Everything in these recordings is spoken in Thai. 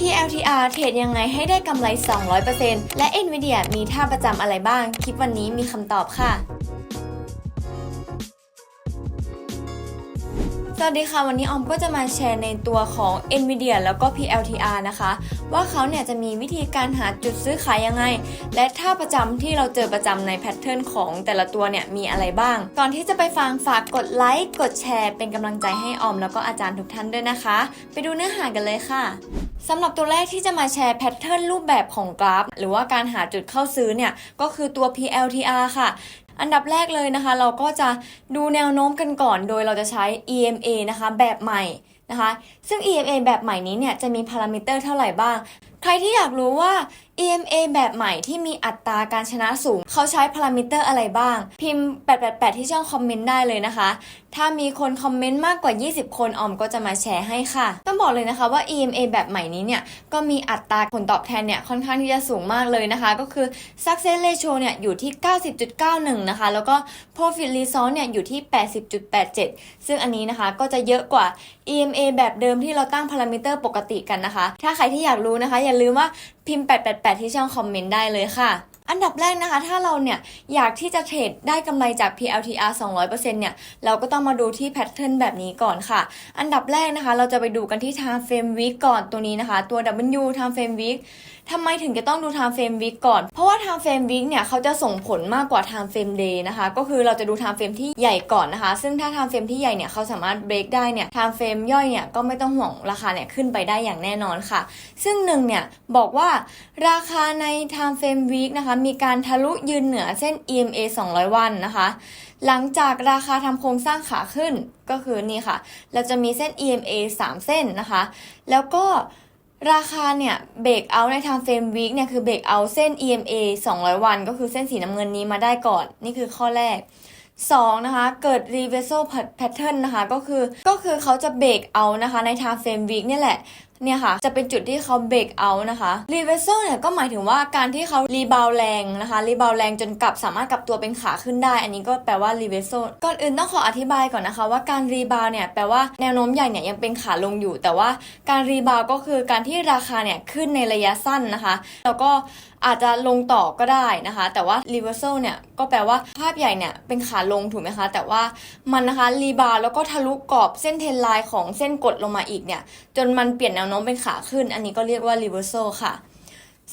PLTR เทรดยังไงให้ได้กำไร 200%และ NVIDIA มีท่าประจำอะไรบ้าง คลิปวันนี้มีคำตอบค่ะ สวัสดีค่ะ วันนี้ออมก็จะมาแชร์ในตัวของ NVIDIA แล้วก็ PLTR นะคะ ว่าเขาเนี่ยจะมีวิธีการหาจุดซื้อขายยังไง และท่าประจำที่เราเจอประจำในแพทเทิร์นของแต่ละตัวเนี่ยมีอะไรบ้าง ก่อนที่จะไปฟังฝากกดไลค์กดแชร์เป็นกำลังใจให้ออมแล้วก็อาจารย์ทุกท่านด้วยนะคะ ไปดูเนื้อหากันเลยค่ะสำหรับตัวแรกที่จะมาแชร์แพทเทิร์นรูปแบบของกราฟ หรือว่าการหาจุดเข้าซื้อเนี่ยก็คือตัว PLTR ค่ะ อันดับแรกเลยนะคะ เราก็จะดูแนวโน้มกันก่อน โดยเราจะใช้ EMA นะคะ แบบใหม่นะคะซึ่ง EMA แบบใหม่นี้เนี่ยจะมีพารามิเตอร์เท่าไหร่บ้าง ใครที่อยากรู้ว่า EMA แบบใหม่ที่มีอัตราการชนะสูง เขาใช้พารามิเตอร์อะไรบ้าง พิมพ์ 888 ที่ช่องคอมเมนต์ได้เลยนะคะ ถ้ามีคนคอมเมนต์มากกว่า 20 คนออมก็จะมาแชร์ให้ค่ะ ต้องบอกเลยนะคะว่า EMA แบบใหม่นี้เนี่ย ก็มีอัตราผลตอบแทนเนี่ย ค่อนข้างที่จะสูงมากเลยนะคะ ก็คือ success ratio เนี่ยอยู่ที่ 90.91 นะคะ แล้วก็ profit result เนี่ยอยู่ที่ 80.87 ซึ่งอันนี้นะคะก็จะเยอะกว่า EMA แบบเดิมที่เราตั้งพารามิเตอร์ปกติกันนะคะ ถ้าใครที่อยากรู้นะคะ อย่าลืมว่าพิมพ์ 888 ที่ช่องคอมเมนต์ได้เลยค่ะอันดับแรกนะคะ ถ้าเราเนี่ยอยากที่จะเทรดได้กำไรจาก PLTR 200%เนี่ยเราก็ต้องมาดูที่แพทเทิร์นแบบนี้ก่อนค่ะ อันดับแรกนะคะ เราจะไปดูกันที่ time frame week ก่อนตัวนี้นะคะ ตัว W time frame week ทำไมถึงจะต้องดู time frame week ก่อน เพราะว่า time frame week เนี่ยเขาจะส่งผลมากกว่า time frame day นะคะ ก็คือเราจะดู time frame ที่ใหญ่ก่อนนะคะ ซึ่งถ้า time frame ที่ใหญ่เนี่ยเขาสามารถ break ได้เนี่ย time frame ย่อยเนี่ยก็ไม่ต้องห่วงราคาเนี่ยขึ้นไปได้อย่างแน่นอนค่ะ ซึ่งหนึ่งเนี่ยบอกว่าราคาใน time frame week นะคะมีการทะลุยืนเหนือเส้น EMA 200 วันนะคะ หลังจากราคาทำโครงสร้างขาขึ้นก็คือนี่ค่ะ เราจะมีเส้น EMA 3 เส้นนะคะ แล้วก็ ราคาเนี่ยเบรกเอาในทางเฟรมวิกเนี่ยคือเบรกเอาเส้น EMA 200 วัน ก็คือเส้นสีน้ำเงินนี้มาได้ก่อน นี่คือข้อแรก 2 นะคะ เกิด reversal pattern นะคะ ก็คือก็คือเขาจะเบรกเอานะคะในทางเฟรมวิกเนี่ยแหละ เนี่ยค่ะ จะเป็นจุดที่เขาเบรกเอานะคะ reversal เนี่ยก็หมายถึงว่าการที่เขารีบาวแรงนะคะรีบาวแรงจนกลับสามารถกลับตัวเป็นขาขึ้นได้ อันนี้ก็แปลว่า reversal ก่อนอื่นต้องขออธิบายก่อนนะคะ ว่าการรีบาวเนี่ยแปลว่าแนวโน้มใหญ่เนี่ยยังเป็นขาลงอยู่ แต่ว่าการรีบาวก็คือการที่ราคาเนี่ยขึ้นในระยะสั้นนะคะ แล้วก็อาจจะลงต่อก็ได้นะคะ แต่ว่า reversal เนี่ยก็แปลว่าภาพใหญ่เนี่ยเป็นขาลงถูกไหมคะ แต่ว่ามันนะคะรีบาวแล้วก็ทะลุกรอบเส้นเทรนไลน์ของเส้นกดลงมาอีกเนี่ยจนมันเปลี่ยนแนวโน้มน้มเป็นขาขึ้น อันนี้ก็เรียกว่า reversal ค่ะ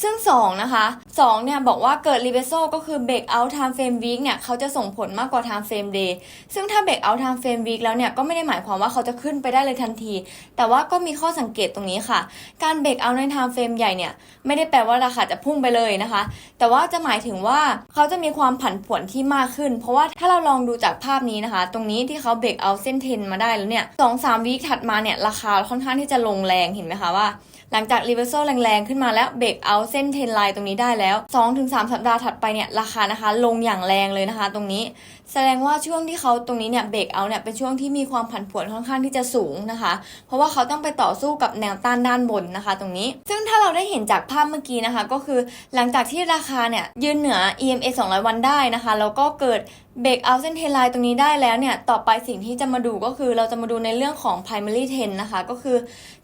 ซึ่ง 2 นะคะ 2 เนี่ย บอกว่าเกิด reversal ก็คือ break out time frame week เนี่ย เขาจะส่งผลมากกว่า time frame day ซึ่งถ้า break out time frame week แล้วเนี่ย ก็ไม่ได้หมายความว่าเขาจะขึ้นไปได้เลยทันที แต่ว่าก็มีข้อสังเกตตรงนี้ค่ะ การ break out ใน time frame ใหญ่เนี่ย ไม่ได้แปลว่าราคาจะพุ่งไปเลยนะคะ แต่ว่าจะหมายถึงว่าเขาจะมีความผันผวนที่มากขึ้น เพราะว่าถ้าเราลองดูจากภาพนี้นะคะ ตรงนี้ที่เขา break out เส้นเทนมาได้แล้วเนี่ยสองสามวีคถัดมาเนี่ยราคาค่อนข้างที่จะลงแรงเห็นไหมคะว่า หลังจาก reversal แรงๆ ขึ้นมาแล้วเบรกเอาเส้นเทนไลน์ตรงนี้ได้แล้ว 2-3 สัปดาห์ถัดไปเนี่ยราคานะคะลงอย่างแรงเลยนะคะ ตรงนี้ แสดงว่าช่วงที่เขาตรงนี้เนี่ยเบรกเอาเนี่ยเป็นช่วงที่มีความผันผวนค่อนข้างที่จะสูงนะคะ เพราะว่าเขาต้องไปต่อสู้กับแนวต้านด้านบนนะคะ ตรงนี้ ซึ่งถ้าเราได้เห็นจากภาพเมื่อกี้นะคะ ก็คือหลังจากที่ราคาเนี่ยยืนเหนือ EMA 200 วันได้นะคะแล้วก็เกิดเบรกเอาเส้นเทไลน์ตรงนี้ได้แล้วเนี่ย ต่อไปสิ่งที่จะมาดูก็คือเราจะมาดูในเรื่องของ primary trend นะคะ ก็คือ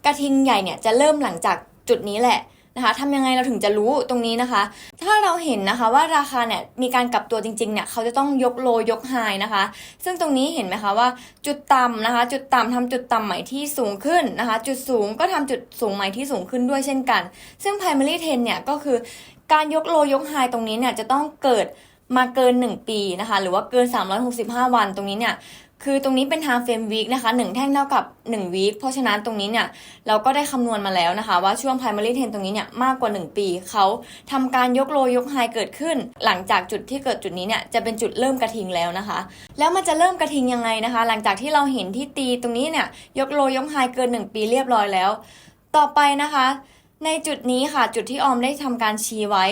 กระทิงใหญ่เนี่ยจะเริ่มหลังจากจุดนี้แหละนะคะทำยังไงเราถึงจะรู้ตรงนี้นะคะ ถ้าเราเห็นนะคะว่าราคาเนี่ยมีการกลับตัวจริงๆเนี่ยเขาจะต้องยกโลยกไฮนะคะ ซึ่งตรงนี้เห็นไหมคะว่าจุดต่ำนะคะ จุดต่ำทำจุดต่ำใหม่ที่สูงขึ้นนะคะ จุดสูงก็ทำจุดสูงใหม่ที่สูงขึ้นด้วยเช่นกัน ซึ่ง primary trend เนี่ยก็คือการยกโลยกไฮตรงนี้เนี่ยจะต้องเกิด มาเกิน 1 ปีนะคะ หรือว่าเกิน 365 วันตรงนี้เนี่ยคือตรงนี้เป็น time frame week นะคะ1แท่งเท่ากับ1 week เพราะฉะนั้นตรงนี้เนี่ยเราก็ได้คำนวณมาแล้วนะคะ ว่าช่วง primary trend ตรงนี้เนี่ยมากกว่า 1 ปี เขาทำการยกโลยกไฮเกิดขึ้น หลังจากจุดที่เกิดจุดนี้เนี่ยจะเป็นจุดเริ่มกระทิงแล้วนะคะ แล้วมันจะเริ่มกระทิงยังไงนะคะ หลังจากที่เราเห็นที่ตีตรงนี้เนี่ยยกโลยกไฮเกิน 1 ปีเรียบร้อยแล้ว ต่อไปนะคะในจุดนี้ค่ะจุดที่ออมได้ทำการชี้ไว้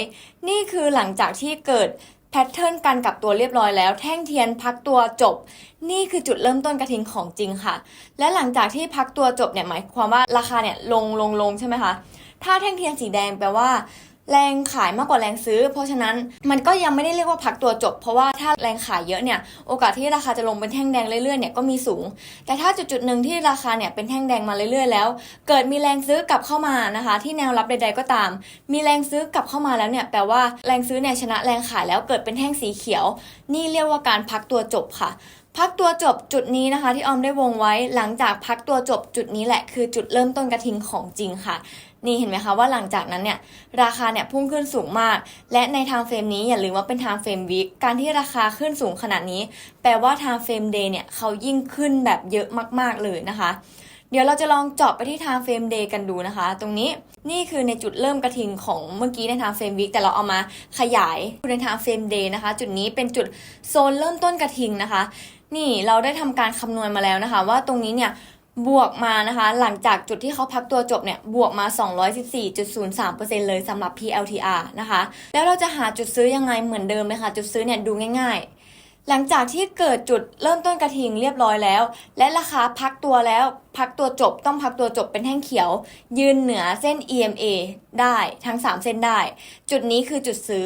นี่คือหลังจากที่เกิด แพทเทิร์นการกลับตัวเรียบร้อยแล้ว แท่งเทียนพักตัวจบ นี่คือจุดเริ่มต้นกระทิงของจริงค่ะ และหลังจากที่พักตัวจบเนี่ยหมายความว่าราคาเนี่ยลงลงลงใช่ไหมคะถ้าแท่งเทียนสีแดงแปลว่า แรงขายมากกว่าแรงซื้อ เพราะฉะนั้นมันก็ยังไม่ได้เรียกว่าพักตัวจบ เพราะว่าถ้าแรงขายเยอะเนี่ยโอกาสที่ราคาจะลงเป็นแท่งแดงเรื่อยๆเนี่ยก็มีสูง แต่ถ้าจุดจุดๆหนึ่งที่ราคาเนี่ยเป็นแท่งแดงมาเรื่อยๆแล้ว เกิดมีแรงซื้อกลับเข้ามานะคะ ที่แนวรับใด ๆก็ตาม มีแรงซื้อกลับเข้ามาแล้วเนี่ยแปลว่าแรงซื้อเนี่ยชนะแรงขายแล้วเกิดเป็นแท่งสีเขียว นี่เรียกว่าการพักตัวจบค่ะพักตัวจบจุดนี้นะคะที่ออมได้วงไว้หลังจากพักตัวจบจุดนี้แหละคือจุดเริ่มต้นกระทิงของจริงค่ะ นี่เห็นไหมคะว่าหลังจากนั้นเนี่ยราคาเนี่ยพุ่งขึ้นสูงมาก และในทางเฟรมนี้อย่าลืมว่าเป็นทางเฟรมวิกการที่ราคาขึ้นสูงขนาดนี้ แปลว่าทางเฟรมเดย์เนี่ยเขายิ่งขึ้นแบบเยอะมาก ๆเลยนะคะเดี๋ยวเราจะลองเจาะไปที่ทางเฟรมเดย์กันดูนะคะ ตรงนี้นี่คือในจุดเริ่มกระทิงของเมื่อกี้ในทางเฟรมวิกแต่เราเอามาขยายในทางเฟรมเดย์นะคะ จุดนี้เป็นจุดโซนเริ่มต้นกระทิงนะคะ นี่เราได้ทำการคำนวณมาแล้วนะคะ ว่าตรงนี้เนี่ย บวกมานะคะ หลังจากจุดที่เขาพักตัวจบเนี่ย บวกมา 214.03%เลยสำหรับ PLTR นะคะ แล้วเราจะหาจุดซื้อยังไงเหมือนเดิมเลยค่ะ จุดซื้อเนี่ยดูง่ายๆ หลังจากที่เกิดจุดเริ่มต้นกระทิงเรียบร้อยแล้ว และราคาพักตัวแล้ว พักตัวจบต้องพักตัวจบเป็นแท่งเขียว ยืนเหนือเส้น EMA ได้ทั้ง 3 เส้นได้ จุดนี้คือจุดซื้อ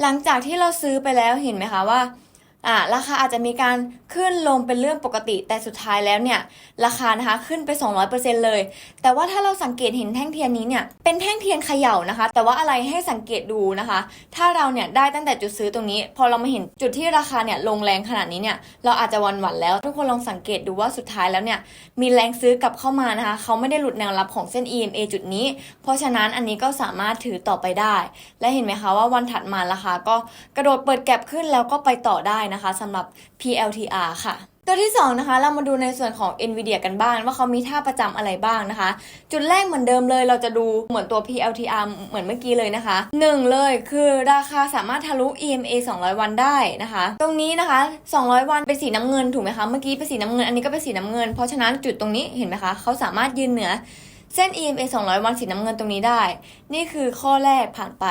หลังจากที่เราซื้อไปแล้วเห็นไหมคะว่า อ่าราคาอาจจะมีการขึ้นลงเป็นเรื่องปกติ แต่สุดท้ายแล้วเนี่ย ราคานะคะขึ้นไป 200%เลย แต่ว่าถ้าเราสังเกตเห็นแท่งเทียนนี้เนี่ยเป็นแท่งเทียนเขย่านะคะ แต่ว่าอะไรให้สังเกตดูนะคะ ถ้าเราเนี่ยได้ตั้งแต่จุดซื้อตรงนี้ พอเรามาเห็นจุดที่ราคาเนี่ยลงแรงขนาดนี้เนี่ยเราอาจจะวันหวันแล้วทุกคนลองสังเกตดูว่าสุดท้ายแล้วเนี่ยมีแรงซื้อกลับเข้ามานะคะเขาไม่ได้หลุดแนวรับของเส้น EMA จุดนี้ เพราะฉะนั้นอันนี้ก็สามารถถือต่อไปได้ และเห็นไหมคะว่าวันถัดมาราคาก็กระโดดเปิดแก็บขึ้นแล้วก็ไปต่อได้นะคะสำหรับ PLTR ค่ะ ตัวที่2นะคะเรามาดูในส่วนของ NVIDIA กันบ้าง ว่าเขามีท่าประจำอะไรบ้างนะคะ จุดแรกเหมือนเดิมเลยเราจะดูเหมือนตัว PLTR เหมือนเมื่อกี้เลยนะคะ 1 เลยคือราคาสามารถทะลุ EMA 200 วันได้นะคะ ตรงนี้นะคะ 200 วันเป็นสีน้ำเงินถูกไหมคะเมื่อกี้เป็นสีน้ำเงินอันนี้ก็เป็นสีน้ำเงิน เพราะฉะนั้นจุดตรงนี้เห็นไหมคะเขาสามารถยืนเหนือ เส้น EMA 200 วันสีน้ำเงินตรงนี้ได้ นี่คือข้อแรกผ่านไป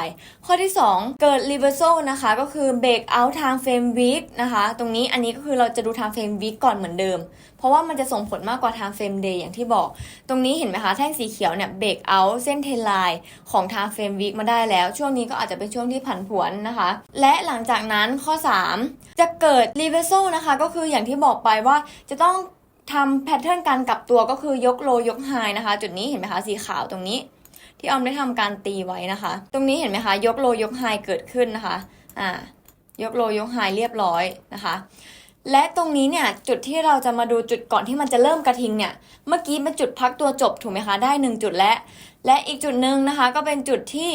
ข้อที่ 2 เกิด reversal นะคะ ก็คือ break out time frame week นะคะ ตรงนี้อันนี้ก็คือเราจะดู time frame week ก่อนเหมือนเดิม เพราะว่ามันจะส่งผลมากกว่า time frame day อย่างที่บอก ตรงนี้เห็นไหมคะ แท่งสีเขียวเนี่ย break out เส้นเทนไลน์ของ time frame week มาได้แล้ว ช่วงนี้ก็อาจจะเป็นช่วงที่ผันผวนนะคะ และหลังจากนั้นข้อ 3 จะเกิด reversal นะคะ ก็คืออย่างที่บอกไปว่าจะต้อง ทำแพทเทิร์นการกลับตัวก็คือยกโลยกไฮนะคะ จุดนี้เห็นไหมคะสีขาวตรงนี้ ที่ออมได้ทำการตีไว้นะคะ ตรงนี้เห็นไหมคะยกโลยกไฮเกิดขึ้นนะคะอ่ายกโลยกไฮเรียบร้อยนะคะและตรงนี้เนี่ยจุดที่เราจะมาดูจุดก่อนที่มันจะเริ่มกระทิงเนี่ยเมื่อกี้เป็นจุดพักตัวจบถูกไหมคะได้หนึ่งจุดแล้วและอีกจุดหนึ่งนะคะก็เป็นจุดที่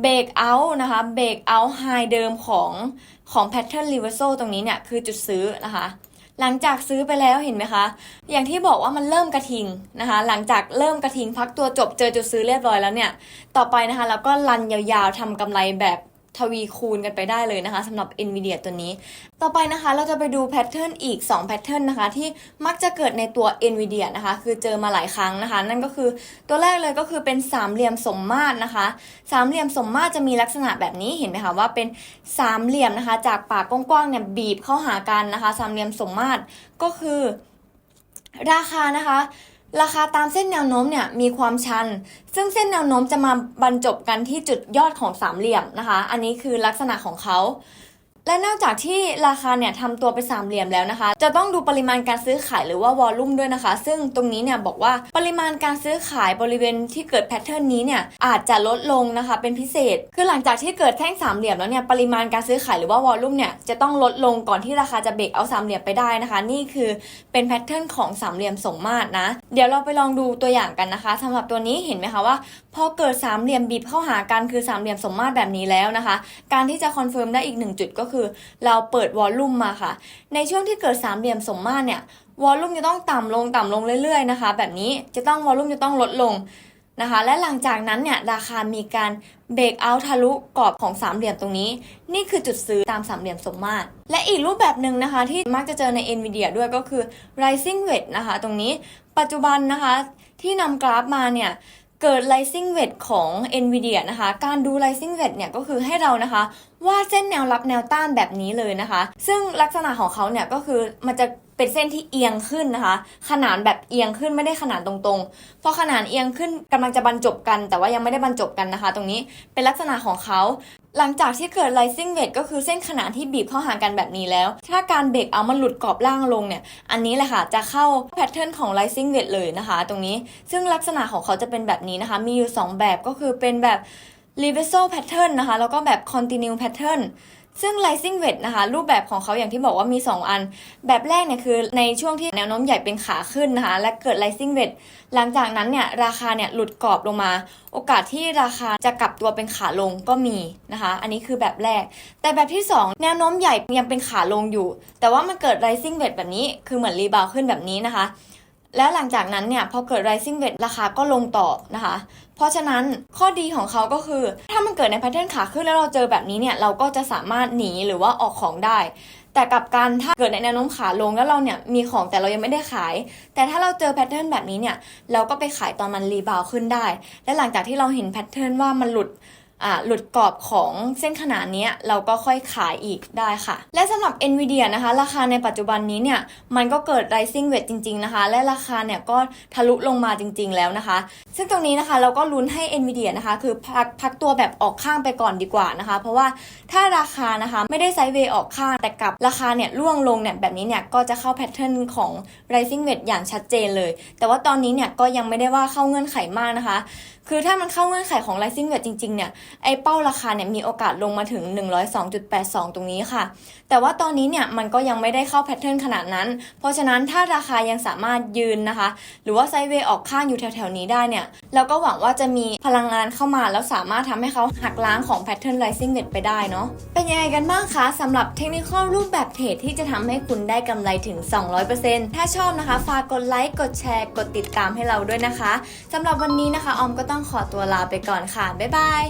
เบรกเอาท์นะคะเบรกเอาท์ไฮเดิมของของแพทเทิร์นรีเวอร์โซตรงนี้เนี่ยคือจุดซื้อนะคะ หลังจากซื้อไปแล้วเห็นไหมคะ อย่างที่บอกว่ามันเริ่มกระทิงนะคะ หลังจากเริ่มกระทิงพักตัวจบเจอจุดซื้อเรียบร้อยแล้วเนี่ย ต่อไปนะคะเราก็รันยาวๆทำกำไรแบบ ทวีคูณกันไปได้เลยนะคะสำหรับ NVIDIA ตัวนี้ ต่อไปนะคะเราจะไปดูแพทเทิร์นอีก 2 แพทเทิร์นนะคะ ที่มักจะเกิดในตัว NVIDIA นะคะ คือเจอมาหลายครั้งนะคะ นั่นก็คือตัวแรกเลยก็คือเป็นสามเหลี่ยมสมมาตรนะคะ สามเหลี่ยมสมมาตรจะมีลักษณะแบบนี้เห็นไหมคะว่าเป็นสามเหลี่ยมนะคะ จากปากกว้างๆเนี่ยบีบเข้าหากันนะคะ สามเหลี่ยมสมมาตรก็คือ ราคานะคะ ราคาตามเส้นแนวโน้มเนี่ยมีความชัน ซึ่งเส้นแนวโน้มจะมาบรรจบกันที่จุดยอดของสามเหลี่ยมนะคะ อันนี้คือลักษณะของเขา และนอกจากที่ราคาเนี่ยทำตัวเป็นสามเหลี่ยมแล้วนะคะ จะต้องดูปริมาณการซื้อขายหรือว่าวอลลุ่มด้วยนะคะ ซึ่งตรงนี้เนี่ยบอกว่าปริมาณการซื้อขายบริเวณที่เกิดแพทเทิร์นนี้เนี่ยอาจจะลดลงนะคะเป็นพิเศษ คือหลังจากที่เกิดแท่งสามเหลี่ยมแล้วเนี่ยปริมาณการซื้อขายหรือว่าวอลลุ่มเนี่ยจะต้องลดลงก่อนที่ราคาจะเบรกเอาสามเหลี่ยมไปได้นะคะ นี่คือเป็นแพทเทิร์นของสามเหลี่ยมสมมาตรนะ เดี๋ยวเราไปลองดูตัวอย่างกันนะคะสำหรับตัวนี้เห็นไหมคะว่า พอเกิดสามเหลี่ยมบีบเข้าหากันคือสามเหลี่ยมสมมาตรแบบนี้แล้วนะคะ การที่จะคอนเฟิร์มได้อีกหนึ่งจุดก็คือเราเปิดวอลลุ่มมาค่ะ ในช่วงที่เกิดสามเหลี่ยมสมมาตรเนี่ยวอลลุ่มจะต้องต่ำลงต่ำลงเรื่อยๆนะคะ แบบนี้จะต้องวอลลุ่มจะต้องลดลงนะคะ และหลังจากนั้นเนี่ยราคามีการเบรกเอาทะลุกรอบของสามเหลี่ยมตรงนี้ นี่คือจุดซื้อตามสามเหลี่ยมสมมาตร และอีกรูปแบบหนึ่งนะคะ ที่มักจะเจอใน NVIDIA ด้วยก็คือ rising wedge นะคะ ตรงนี้ปัจจุบันนะคะที่นำกราฟมาเนี่ย เกิด rising wedge ของ NVIDIA นะคะ การดู rising wedge เนี่ยก็คือให้เรานะคะวาดเส้นแนวรับแนวต้านแบบนี้เลยนะคะ ซึ่งลักษณะของเขาเนี่ยก็คือมันจะเป็นเส้นที่เอียงขึ้นนะคะ ขนานแบบเอียงขึ้นไม่ได้ขนานตรงๆ พอขนานเอียงขึ้นกำลังจะบรรจบกัน แต่ว่ายังไม่ได้บรรจบกันนะคะ ตรงนี้เป็นลักษณะของเขา หลังจากที่เกิด rising wedge ก็คือเส้นขนานที่บีบเข้าหากันแบบนี้แล้ว ถ้าการเบรกเอามันหลุดกรอบล่างลงเนี่ย อันนี้แหละค่ะ จะเข้าแพทเทิร์นของ rising wedge เลยนะคะ ตรงนี้ ซึ่งลักษณะของเขาจะเป็นแบบนี้นะคะ มีอยู่ 2 แบบก็คือเป็นแบบ reversal pattern นะคะ แล้วก็แบบ continue pattern ซึ่ง rising wedge นะคะ รูปแบบของเขาอย่างที่บอกว่ามี 2 อัน แบบแรกเนี่ยคือในช่วงที่แนวโน้มใหญ่เป็นขาขึ้นนะคะ และเกิด rising wedge หลังจากนั้นเนี่ยราคาเนี่ยหลุดกรอบลงมา โอกาสที่ราคาจะกลับตัวเป็นขาลงก็มีนะคะ อันนี้คือแบบแรก แต่แบบที่ 2 แนวโน้มใหญ่ยังเป็นขาลงอยู่ แต่ว่ามันเกิด rising wedge แบบนี้ คือเหมือนรีบาวขึ้นแบบนี้นะคะแล้วหลังจากนั้นเนี่ยพอเกิด rising wedge ราคาก็ลงต่อนะคะ เพราะฉะนั้นข้อดีของเขาก็คือ ถ้ามันเกิดในแพทเทิร์นขาขึ้นแล้วเราเจอแบบนี้เนี่ยเราก็จะสามารถหนีหรือว่าออกของได้ แต่กับการถ้าเกิดในแนวโน้มขาลงแล้วเราเนี่ยมีของแต่เรายังไม่ได้ขาย แต่ถ้าเราเจอแพทเทิร์นแบบนี้เนี่ยเราก็ไปขายตอนมันรีบาวขึ้นได้ และหลังจากที่เราเห็นแพทเทิร์นว่ามันหลุด หลุดกรอบของเส้นขนาดนี้เราก็ค่อยขายอีกได้ค่ะ และสำหรับ NVIDIA นะคะ ราคาในปัจจุบันนี้เนี่ย มันก็เกิด rising wedge จริง ๆ นะคะ และราคาเนี่ยก็ทะลุลงมาจริง ๆ แล้วนะคะ ซึ่งตรงนี้นะคะเราก็ลุ้นให้ NVIDIA นะคะ คือพักพักตัวแบบออกข้างไปก่อนดีกว่านะคะ เพราะว่าถ้าราคานะคะไม่ได้ไซด์เวย์ออกข้างแต่กับราคาเนี่ยร่วงลงเนี่ยแบบนี้เนี่ยก็จะเข้าแพทเทิร์นของ rising wedge อย่างชัดเจนเลย แต่ว่าตอนนี้เนี่ยก็ยังไม่ได้ว่าเข้าเงื่อนไขมากนะคะ คือถ้ามันเข้าเงื่อนไขของ rising wedge จริง ๆ เนี่ย ไอ้เป้าราคาเนี่ยมีโอกาสลงมาถึง 102.82 ตรงนี้ค่ะ แต่ว่าตอนนี้เนี่ยมันก็ยังไม่ได้เข้าแพทเทิร์นขนาดนั้น เพราะฉะนั้นถ้าราคายังสามารถยืนนะคะ หรือว่าไซด์เวย์ออกข้างอยู่แถวๆนี้ได้เนี่ยเราก็หวังว่าจะมีพลังงานเข้ามาแล้วสามารถทำให้เขาหักล้างของแพทเทิร์น rising wedge ไปได้เนาะ เป็นยังไงกันบ้างคะสำหรับเทคนิครูปแบบเทรดที่จะทำให้คุณได้กำไรถึง 200%ถ้าชอบนะคะฝากกดไลค์กดแชร์ กดติดตามให้เราด้วยนะคะสำหรับวันนี้นะคะออมก็ต้องต้องขอตัวลาไปก่อนค่ะ บ๊ายบาย